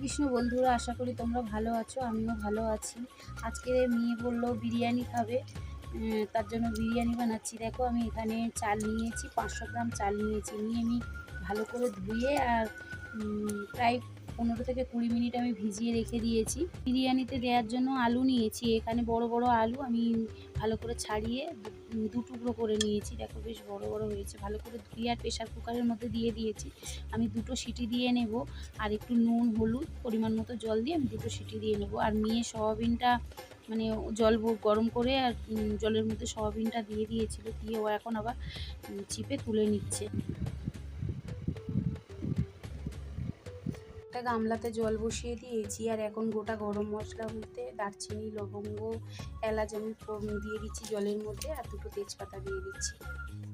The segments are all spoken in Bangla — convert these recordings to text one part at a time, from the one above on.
কৃষ্ণ বন্ধুরা, আশা করি তোমরা ভালো আছো, আমিও ভালো আছি। আজকে মেয়ে বলল বিরিয়ানি খাবে তার জন্য বিরিয়ানি বানাচ্ছি। দেখো, আমি এখানে চাল নিয়েছি, পাঁচশো গ্রাম চাল নিয়েছি। নিয়ে আমি ভালো করে ধুয়ে আর প্রায় পনেরো থেকে কুড়ি মিনিট আমি ভিজিয়ে রেখে দিয়েছি। বিরিয়ানিতে দেওয়ার জন্য আলু নিয়েছি। এখানে বড় বড় আলু আমি ভালো করে ছাড়িয়ে দু- টুকরো করে নিয়েছি। দেখো বেশ বড় বড় হয়েছে। ভালো করে ধুয়ে আর প্রেশার কুকারের মধ্যে দিয়ে দিয়েছি। আমি দুটো সিটি দিয়ে নেব। আর একটু নুন, হলুদ পরিমাণ মতো জল দিয়ে আমি দুটো সিটি দিয়ে নেব। আর মেয়ে সয়াবিনটা মানে জল গরম করে আর জলের মধ্যে সয়াবিনটা দিয়ে দিয়েছিল। দিয়ে ও এখন আবার চিপে তুলে নিচ্ছে। একটা গামলাতে জল বসিয়ে দিয়েছি আর এখন গোটা গরম মশলা বলতে দারচিনি লবঙ্গ এলাচ আমি দিয়ে দিচ্ছি জলের মধ্যে আর দুটো তেজপাতা দিয়ে দিচ্ছি।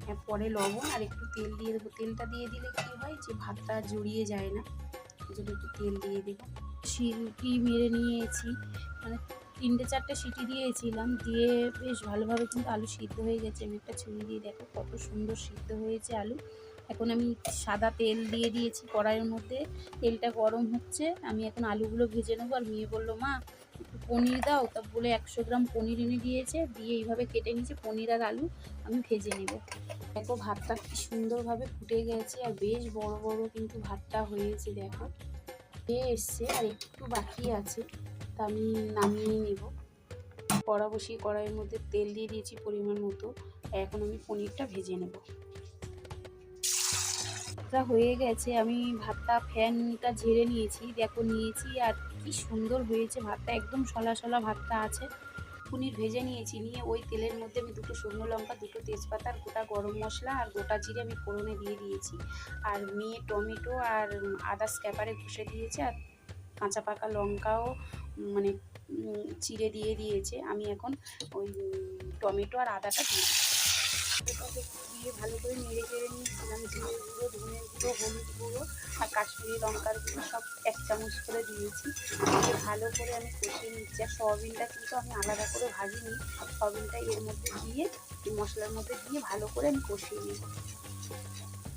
হ্যাঁ, পরে লবণ আর একটু তেল দিয়ে দেবো। তেলটা দিয়ে দিলে কী হয় যে ভাতটা জড়িয়ে যায় না জন্য একটু তেল দিয়ে দেবো। সিটি মেরে নিয়েছি মানে তিনটে চারটে সিটি দিয়েছিলাম দিয়ে বেশ ভালোভাবে কিন্তু আলু সিদ্ধ হয়ে গেছে। আমি একটা ছুরি দিয়ে দেখো কত সুন্দর সিদ্ধ হয়েছে আলু। এখন আমি সাদা তেল দিয়ে দিয়েছি কড়াইয়ের মধ্যে। তেলটা গরম হচ্ছে, আমি এখন আলুগুলো ভেজে নেব। আর মেয়ে বলল, মা, একটু পনির দাও। তা বলে একশো গ্রাম পনির এনে দিয়েছে, দিয়ে এইভাবে কেটে নিয়েছে, পনির আর আলু আমি ভেজে নেব। দেখো ভাতটা কি সুন্দরভাবে ফুটে গেছে, আর বেশ বড় বড় কিন্তু ভাতটা হয়েছে, দেখো। হয়ে এসছে, আর একটু বাকি আছে, তা আমি নামিয়ে নেব। কড়া বসিয়ে কড়াইয়ের মধ্যে তেল দিয়ে দিয়েছি পরিমাণ মতো এখন আমি পনিরটা ভেজে নেব। ভাতটা হয়ে গেছে, আমি ভাতটা ফ্যানটা ঝেড়ে নিয়েছি, দেখো নিয়েছি, আর কি সুন্দর হয়েছে ভাতটা, একদম সলা সলা ভাতটা আছে। পনির ভেজে নিয়েছি, নিয়ে ওই তেলের মধ্যে আমি দুটো শুকনো লঙ্কা, দুটো তেজপাতা, আর গোটা গরম মশলা, আর গোটা জিরে আমি ফোড়নে দিয়ে দিয়েছি। আর মেয়ে টমেটো আর আদা স্ক্যাপারে ঘষে দিয়েছে, আর কাঁচা পাকা লঙ্কাও মানে চিড়ে দিয়ে দিয়েছে। আমি এখন ওই টমেটো আর আদাটা দিই দিয়ে ভালো করে নেড়ে চেড়ে নিয়েছিলাম জিরে গুঁড়ো ধনে গুঁড়ো, হলুদ গুঁড়ো আর কাশ্মীরি লঙ্কার গুঁড়ো সব এক চামচ করে দিয়েছি। দিয়ে ভালো করে আমি কষিয়ে নিচ্ছি। আর সয়াবিনটা কিন্তু আমি আলাদা করে ভাজিনি। সয়াবিনটা এর মধ্যে দিয়ে এই মশলার মধ্যে দিয়ে ভালো করে আমি কষিয়ে নিই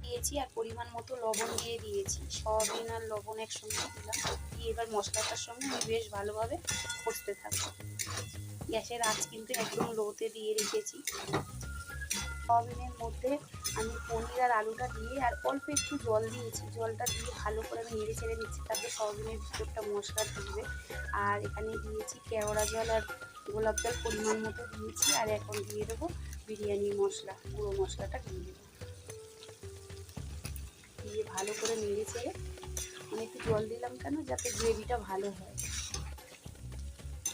দিয়েছি আর পরিমাণ মতো লবণ দিয়ে দিয়েছি। সয়াবিন আর লবণ একসঙ্গে দিলাম। দিয়ে এবার মশলাটার সঙ্গে আমি বেশ ভালোভাবে কষতে থাকব। গ্যাসের আঁচ কিন্তু একদম লোতে দিয়ে রেখেছি। সয়াবিনের মধ্যে আমি পনির আর আলুটা দিয়ে আর অল্প একটু জল দিয়েছি। জলটা দিয়ে ভালো করে আমি নেড়ে ছেড়ে নিচ্ছি, তাতে সয়াবিনের ভিতরটা মশলা ঢুকবে। আর এখানে দিয়েছি কেওড়া জল আর গোলাপ জল পরিমাণ মতো দিয়েছি আর এখন দিয়ে দেবো বিরিয়ানি মশলা, গুঁড়ো মশলাটা দিয়ে দেবো। দিয়ে ভালো করে নেড়ে ছেড়ে আমি একটু জল দিলাম কেন? যাতে গ্রেভিটা ভালো হয়।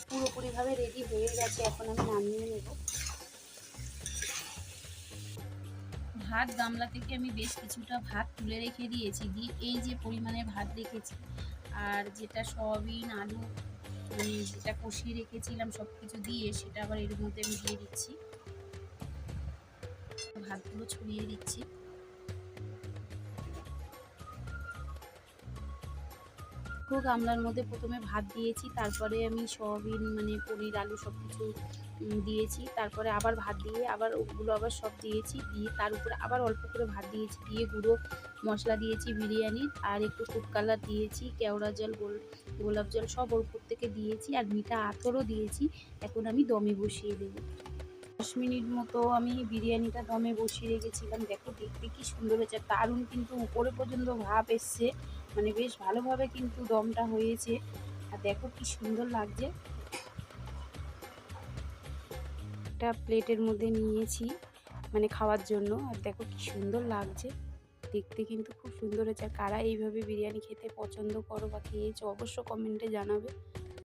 পুরোপুরিভাবে রেডি হয়ে গেছে, এখন আমি নামিয়ে নেব। ভাত গামলা থেকে আমি বেশ কিছুটা ভাত তুলে রেখে দিয়েছি, দিয়ে এই যে পরিমাণে ভাত রেখেছি। আর যেটা সয়াবিন, আলু, আমি যেটা কষিয়ে রেখেছিলাম সব কিছু দিয়ে সেটা আবার এর মধ্যে আমি দিয়ে দিচ্ছি। ভাতগুলো ছড়িয়ে দিচ্ছি। পুরো গামলার মধ্যে প্রথমে ভাত দিয়েছি, তারপরে আমি সয়াবিন মানে পনির, আলু সব কিছু দিয়েছি, তারপরে আবার ভাত দিয়ে, আবার ওগুলো আবার সব দিয়েছি, দিয়ে তার উপরে আবার অল্প করে ভাত দিয়েছি, দিয়ে গুঁড়ো মশলা দিয়েছি বিরিয়ানির আর একটু ফুড কালার দিয়েছি, কেওড়া জল, গোল, গোলাপ জল সব ওর থেকে দিয়েছি, আর মিঠা আতরও দিয়েছি, এখন আমি দমে বসিয়ে দেবো। দশ মিনিট মতো আমি বিরিয়ানিটা দমে বসিয়ে রেখেছিলাম, দেখো দেখতে কি সুন্দর হয়েছে দারুণ কিন্তু উপরে পর্যন্ত ভাব এসছে মানে বেশ ভালোভাবে কিন্তু দমটা হয়েছে। আর দেখো কি সুন্দর লাগছে। একটা প্লেটের মধ্যে নিয়েছি মানে খাওয়ার জন্য। আর দেখো কি সুন্দর লাগছে। দেখতে কিন্তু খুব সুন্দর হয়েছে। আর কারা এইভাবে বিরিয়ানি খেতে পছন্দ করো বা খেয়েছো, অবশ্য কমেন্টে জানাবে।